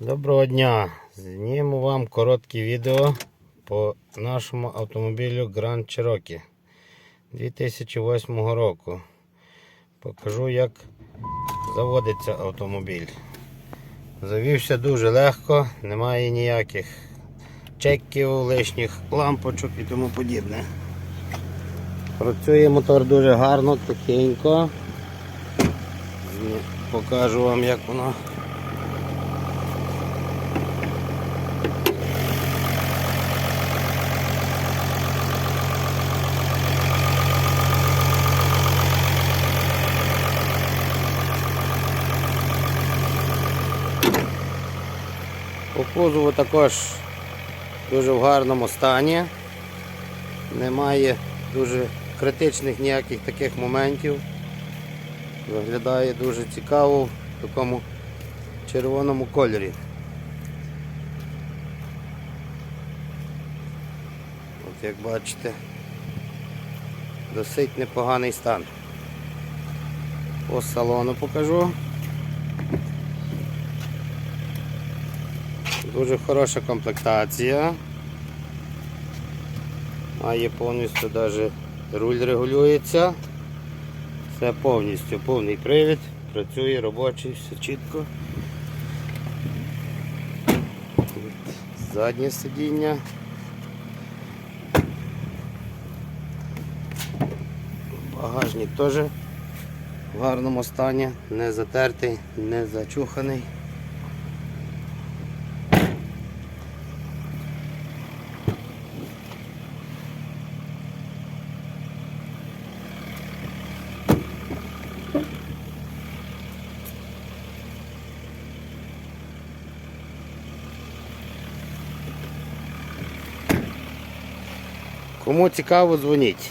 Доброго дня! Зніму вам коротке відео по нашому автомобілю Grand Cherokee 2008 року. Покажу, як заводиться автомобіль. Завівся дуже легко, немає ніяких чеків, лишніх лампочок і тому подібне. Працює мотор дуже гарно, тихенько. Покажу вам, як воно По кузову також дуже в гарному стані. Немає дуже критичних ніяких таких моментів. Виглядає дуже цікаво в такому червоному кольорі. От як бачите, досить непоганий стан. По салону покажу. Дуже хороша комплектація. Має повністю навіть руль регулюється. Все повністю повний привід, працює робочий, все чітко. Заднє сидіння. Багажник теж в гарному стані, не затертий, не зачуханий. Кому цікаво, дзвоніть.